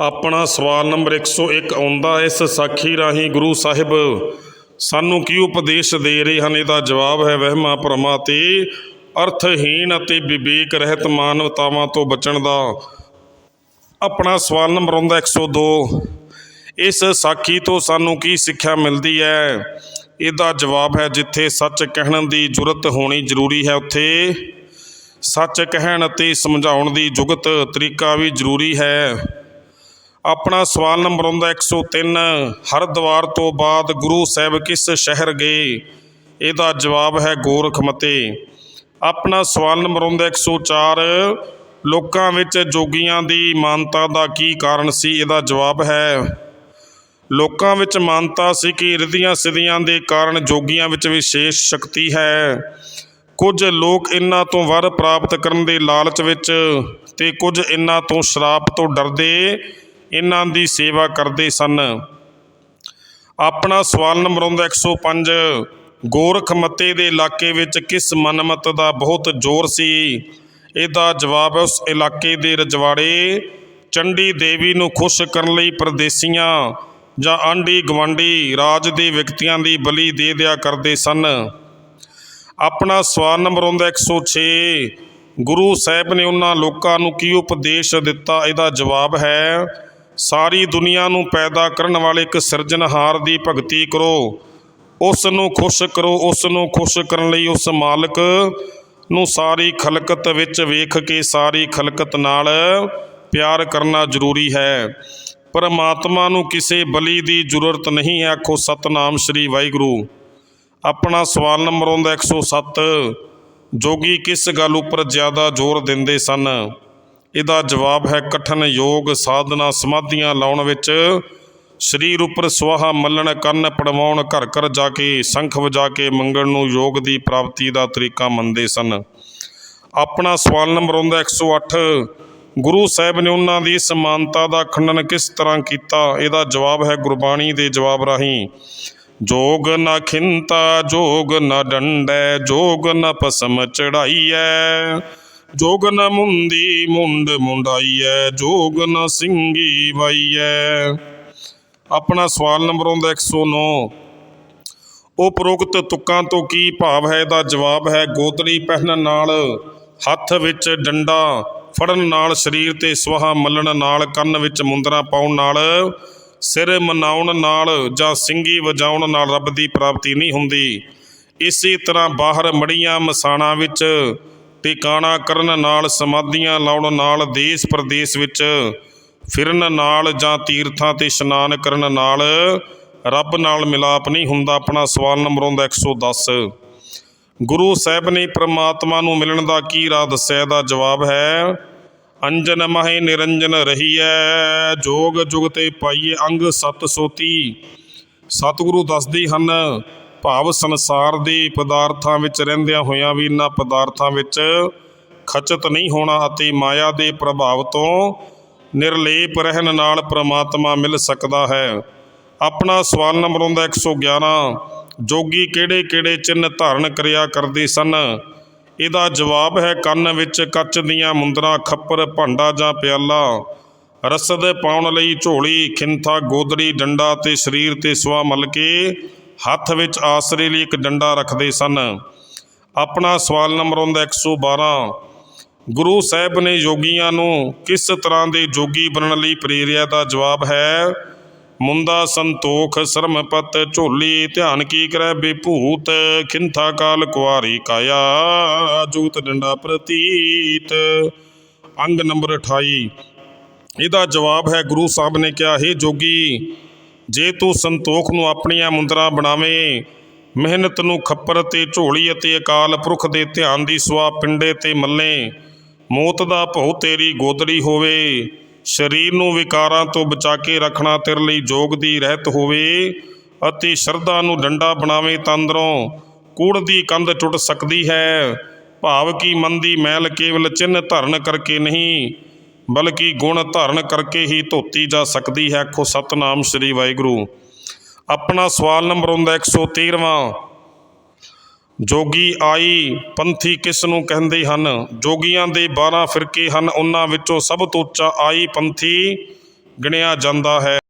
ਆਪਣਾ ਸਵਾਲ ਨੰਬਰ 101 ਆਉਂਦਾ ਇਸ ਸਾਖੀ ਰਾਹੀਂ ਗੁਰੂ ਸਾਹਿਬ, ਸਾਨੂੰ ਕੀ ਉਪਦੇਸ਼ ਦੇ ਰਹੇ ਹਨ? ਇਹਦਾ ਜਵਾਬ ਹੈ, ਵਹਿਮਾਂ ਭਰਮਾਂ ਤੇ ਅਰਥਹੀਣ ਅਤੇ ਵਿਵੇਕ ਰਹਿਤ ਮਾਨਵਤਾਵਾਂ ਤੋਂ ਬਚਣ ਦਾ। ਆਪਣਾ ਸਵਾਲ ਨੰਬਰ ਆਉਂਦਾ 102 ਇਸ ਸਾਖੀ ਤੋਂ ਸਾਨੂੰ ਕੀ ਸਿੱਖਿਆ ਮਿਲਦੀ ਹੈ? ਇਹਦਾ ਜਵਾਬ ਹੈ, ਜਿੱਥੇ ਸੱਚ ਕਹਿਣ ਦੀ ਜੁਰਤ ਹੋਣੀ ਜ਼ਰੂਰੀ ਹੈ, ਉੱਥੇ ਸੱਚ ਕਹਿਣ ਅਤੇ ਸਮਝਾਉਣ ਦੀ ਜੁਗਤ ਤਰੀਕਾ ਵੀ ਜ਼ਰੂਰੀ ਹੈ। ਆਪਣਾ ਸਵਾਲ ਨੰਬਰ ਆਉਂਦਾ 103 ਹਰਿਦੁਆਰ ਤੋਂ ਬਾਅਦ ਗੁਰੂ ਸਾਹਿਬ ਕਿਸ ਸ਼ਹਿਰ ਗਏ? ਇਹਦਾ ਜਵਾਬ ਹੈ ਗੋਰਖਮਤੇ। ਆਪਣਾ ਸਵਾਲ ਨੰਬਰ ਆਉਂਦਾ 104 ਲੋਕਾਂ ਵਿੱਚ ਜੋਗੀਆਂ ਦੀ ਮਾਨਤਾ ਦਾ ਕੀ ਕਾਰਨ ਸੀ? ਇਹਦਾ ਜਵਾਬ ਹੈ ਲੋਕਾਂ ਵਿੱਚ ਮਾਨਤਾ ਸੀ ਕਿ ਰਿਧੀਆਂ ਸਿਧੀਆਂ ਦੇ ਕਾਰਨ ਜੋਗੀਆਂ ਵਿੱਚ ਵਿਸ਼ੇਸ਼ ਸ਼ਕਤੀ ਹੈ। ਕੁਝ ਲੋਕ ਇਹਨਾਂ ਤੋਂ ਵਰ ਪ੍ਰਾਪਤ ਕਰਨ ਦੇ ਲਾਲਚ ਵਿੱਚ ਤੇ ਕੁਝ ਇਹਨਾਂ ਤੋਂ ਸ਼ਰਾਪ ਤੋਂ ਡਰਦੇ ਇਹਨਾਂ ਦੀ ਸੇਵਾ ਕਰਦੇ ਸਨ। ਆਪਣਾ ਸਵਾਲ ਨੰਬਰ ਆਉਂਦਾ 105 ਗੋਰਖਮਤੇ ਦੇ ਇਲਾਕੇ ਵਿੱਚ ਕਿਸ ਮਨਮਤ ਦਾ ਬਹੁਤ ਜ਼ੋਰ ਸੀ? ਇਹਦਾ ਜਵਾਬ ਹੈ ਉਸ ਇਲਾਕੇ ਦੇ ਰਜਵਾੜੇ। ਚੰਡੀ ਦੇਵੀ ਨੂੰ ਖੁਸ਼ ਕਰਨ ਲਈ ਪਰਦੇਸੀਆਂ ਜਾਂ ਆਂਢੀ ਗਵਾਂਢੀ ਰਾਜ ਦੇ ਵਿਅਕਤੀਆਂ ਦੀ ਬਲੀ ਦੇ ਦਿਆ ਕਰਦੇ ਸਨ। ਆਪਣਾ ਸਵਾਲ ਨੰਬਰ ਆਉਂਦਾ 106 ਗੁਰੂ ਸਾਹਿਬ ਨੇ ਉਹਨਾਂ ਲੋਕਾਂ ਨੂੰ ਕੀ ਉਪਦੇਸ਼ ਦਿੱਤਾ? ਇਹਦਾ ਜਵਾਬ ਹੈ ਸਾਰੀ ਦੁਨੀਆ ਨੂੰ ਪੈਦਾ ਕਰਨ ਵਾਲੇ ਇੱਕ ਸਿਰਜਣਹਾਰ ਦੀ ਭਗਤੀ ਕਰੋ। ਉਸ ਨੂੰ ਖੁਸ਼ ਕਰੋ ਉਸ ਨੂੰ ਖੁਸ਼ ਕਰਨ ਲਈ ਉਸ ਮਾਲਕ ਨੂੰ ਸਾਰੀ ਖਲਕਤ ਵਿੱਚ ਵੇਖ ਕੇ, ਸਾਰੀ ਖਲਕਤ ਨਾਲ ਪਿਆਰ ਕਰਨਾ ਜ਼ਰੂਰੀ ਹੈ। ਪਰਮਾਤਮਾ ਨੂੰ ਕਿਸੇ ਬਲੀ ਦੀ ਜ਼ਰੂਰਤ ਨਹੀਂ ਹੈ, ਆਖੋ ਸਤਨਾਮ ਸ੍ਰੀ ਵਾਹਿਗੁਰੂ। ਆਪਣਾ ਸਵਾਲ ਨੰਬਰ ਆਉਂਦਾ 107 ਜੋਗੀ ਕਿਸ ਗੱਲ ਉੱਪਰ ਜ਼ਿਆਦਾ ਜ਼ੋਰ ਦਿੰਦੇ ਸਨ? ਇਹਦਾ ਜਵਾਬ ਹੈ ਕਠਨ ਯੋਗ ਸਾਧਨਾ ਸਮਾਧੀਆਂ ਲਾਉਣ ਵਿੱਚ। ਸਰੀਰ ਉੱਪਰ ਸੁਆਹਾ ਮੱਲਣ ਕਰਨ ਪੜਵਾਉਣ ਘਰ ਘਰ ਜਾ ਕੇ ਸੰਖ ਵਜਾ ਕੇ ਮੰਗਣ ਨੂੰ ਯੋਗ ਦੀ ਪ੍ਰਾਪਤੀ ਦਾ ਤਰੀਕਾ ਮੰਨਦੇ ਸਨ। ਆਪਣਾ ਸਵਾਲ ਨੰਬਰ ਆਉਂਦਾ 108 ਗੁਰੂ ਸਾਹਿਬ ਨੇ ਉਹਨਾਂ ਦੀ ਸਮਾਨਤਾ ਦਾ ਖੰਡਨ ਕਿਸ ਤਰ੍ਹਾਂ ਕੀਤਾ? ਇਹਦਾ ਜਵਾਬ ਹੈ ਗੁਰਬਾਣੀ ਦੇ ਜਵਾਬ ਰਾਹੀਂ। ਜੋਗ ਨਾ ਖਿੰਤਾ, ਜੋਗ ਨਾ ਡੰਡੈ, ਜੋਗ ਨਾ ਪਸਮ ਚੜਾਈਐ। ਜੋਗ ਨ ਮੁੰਦੀ ਮੁੰਡ ਮੁੰਡਾਈਐ ਜੋਗ ਸਿੰਘੀ ਵਾਈਐ। ਆਪਣਾ ਸਵਾਲ ਨੰਬਰ ਆਉਂਦਾ 109 ਉਪਰੋਕਤ ਤੁਕਾਂ ਤੋਂ ਕੀ ਭਾਵ ਹੈ? ਇਹਦਾ ਜਵਾਬ ਹੈ ਗੋਦੜੀ ਪਹਿਨਣ ਨਾਲ, ਹੱਥ ਵਿੱਚ ਡੰਡਾ, ਫੜਨ ਨਾਲ, ਸਰੀਰ ਤੇ ਸੁਆਹ ਮੱਲਣ ਨਾਲ, ਕੰਨ ਵਿੱਚ ਮੁੰਦਰਾ ਪਾਉਣ ਨਾਲ, ਸਿਰ ਮਨਾਉਣ ਨਾਲ ਜਾਂ ਸਿੰਗੀ ਵਜਾਉਣ ਨਾਲ ਰੱਬ ਦੀ ਪ੍ਰਾਪਤੀ ਨਹੀਂ ਹੁੰਦੀ। ਇਸੇ ਤਰ੍ਹਾਂ ਬਾਹਰ ਮੜੀਆਂ ਮਸਾਣਾ ਵਿੱਚ ਟਿਕਾਣਾ ਕਰਨ ਨਾਲ ਸਮਾਧੀਆਂ ਲਾਉਣ ਨਾਲ ਦੇਸ਼ ਪ੍ਰਦੇਸ਼ ਵਿੱਚ ਫਿਰਨ ਨਾਲ ਜਾਂ ਤੀਰਥਾਂ ਤੇ ਇਸ਼ਨਾਨ ਕਰਨ ਨਾਲ ਰੱਬ ਨਾਲ ਮਿਲਾਪ ਨਹੀਂ ਹੁੰਦਾ, ਆਪਣਾ ਸਵਾਲ ਨੰਬਰ ਆਉਂਦਾ 110 ਗੁਰੂ ਸਾਹਿਬ ਨੇ ਪ੍ਰਮਾਤਮਾ ਨੂੰ ਮਿਲਣ ਦਾ ਕੀ ਰਾਹ ਦੱਸਿਆ? ਦਾ ਜਵਾਬ ਹੈ, ਅੰਜਨ ਮਹਿ ਨਿਰੰਜਨ ਰਹੀਐ, ਜੋਗ ਜੁਗ ਤੇ ਪਾਈਏ ਅੰਗ ਸਤ ਸੋਤੀ ਸਤਿਗੁਰੂ ਦੱਸਦੇ ਹਨ ਭਾਵ ਸੰਸਾਰ ਦੇ ਪਦਾਰਥਾਂ ਵਿੱਚ ਰਹਿੰਦਿਆਂ ਹੋਇਆਂ ਵੀ ਇਹਨਾਂ ਪਦਾਰਥਾਂ ਵਿੱਚ ਖਚਤ ਨਹੀਂ ਹੋਣਾ ਅਤੇ ਮਾਇਆ ਦੇ ਪ੍ਰਭਾਵ ਤੋਂ ਨਿਰਲੇਪ ਰਹਿਣ ਨਾਲ ਪ੍ਰਮਾਤਮਾ ਮਿਲ ਸਕਦਾ ਹੈ। ਆਪਣਾ ਸਵਾਲ ਨੰਬਰ ਆਉਂਦਾ 111 ਜੋਗੀ ਕਿਹੜੇ ਕਿਹੜੇ ਚਿੰਨ੍ਹ ਧਾਰਨ ਕਰਿਆ ਕਰਦੇ ਸਨ? ਇਹਦਾ ਜਵਾਬ ਹੈ ਕੰਨ ਵਿੱਚ ਕੱਚ ਦੀਆਂ ਮੁੰਦਰਾਂ, ਖੱਪਰ, ਭਾਂਡਾ ਜਾਂ ਪਿਆਲਾ। ਰਸਦ ਪਾਉਣ ਲਈ ਝੋਲੀ, ਖਿੰਥਾ, ਗੋਦੜੀ, ਡੰਡਾ ਤੇ ਸਰੀਰ ਤੇ ਸੁਆ ਮਲ ਕੇ ਹੱਥ ਵਿੱਚ ਆਸਰੇ ਲਈ ਇੱਕ ਡੰਡਾ ਰੱਖਦੇ ਸਨ। ਆਪਣਾ ਸਵਾਲ ਨੰਬਰ ਆਉਂਦਾ 112 ਗੁਰੂ ਸਾਹਿਬ ਨੇ ਯੋਗੀਆਂ ਨੂੰ ਕਿਸ ਤਰ੍ਹਾਂ ਦੇ ਜੋਗੀ ਬਣਨ ਲਈ ਪ੍ਰੇਰਿਆ ਦਾ ਜਵਾਬ ਹੈ? ਮੁੰਦਾ ਸੰਤੋਖ, ਸਰਮਪਤ, ਝੋਲੀ, ਧਿਆਨ ਕੀ ਕਰੈ? ਬੇਭੂਤ ਖਿੰਥਾ ਕਾਲ, ਕੁਆਰੀ ਕਾਇਆ, ਜੂਤ ਡੰਡਾ ਪ੍ਰਤੀਤ। ਅੰਗ ਨੰਬਰ 28 ਇਹਦਾ ਜਵਾਬ ਹੈ, ਗੁਰੂ ਸਾਹਿਬ ਨੇ ਕਿਹਾ, ਹੈ ਜੋਗੀ ਜੇ ਤੂੰ ਸੰਤੋਖ ਨੂੰ ਆਪਣੀਆਂ ਮੁੰਦਰਾਂ ਬਣਾਵੇਂ, ਮਿਹਨਤ ਨੂੰ ਖੱਪਰ ਤੇ ਝੋਲੀ ਅਤੇ ਅਕਾਲ ਪੁਰਖ ਦੇ ਧਿਆਨ ਦੀ ਸੁਆ ਪਿੰਡੇ ਤੇ ਮੱਲੇ, ਮੌਤ ਦਾ ਭਉ ਤੇਰੀ ਗੋਦੜੀ ਹੋਵੇ, ਸਰੀਰ ਨੂੰ ਵਿਕਾਰਾਂ ਤੋਂ ਬਚਾ ਕੇ ਰੱਖਣਾ ਤੇਰੇ ਲਈ ਜੋਗ ਦੀ ਰਹਿਤ ਹੋਵੇ ਅਤੇ ਸ਼ਰਧਾ ਨੂੰ ਡੰਡਾ ਬਣਾਵੇ ਤੰਦਰੋਂ ਕੂੜ ਦੀ ਕੰਧ ਟੁੱਟ ਸਕਦੀ ਹੈ। ਭਾਵ ਕੀ ਮਨ ਦੀ ਮੈਲ ਕੇਵਲ ਚਿੰਨ ਧਰਨ ਕਰਕੇ ਨਹੀਂ ਬਲਕਿ ਗੁਣ ਧਾਰਨ ਕਰਕੇ ਹੀ ਧੋਤੀ ਜਾ ਸਕਦੀ ਹੈ। ਆਖੋ, ਸਤਨਾਮ ਸ੍ਰੀ ਵਾਹਿਗੁਰੂ। ਆਪਣਾ ਸਵਾਲ ਨੰਬਰ ਹੁੰਦਾ 113ਵਾਂ ਜੋਗੀ ਆਈ ਪੰਥੀ ਕਿਸ ਨੂੰ ਕਹਿੰਦੇ ਹਨ? ਜੋਗੀਆਂ ਦੇ 12 ਫਿਰਕੇ ਹਨ, ਉਹਨਾਂ ਵਿੱਚੋਂ ਸਭ ਤੋਂ ਉੱਚਾ ਆਈ ਪੰਥੀ ਗਿਣਿਆ ਜਾਂਦਾ ਹੈ।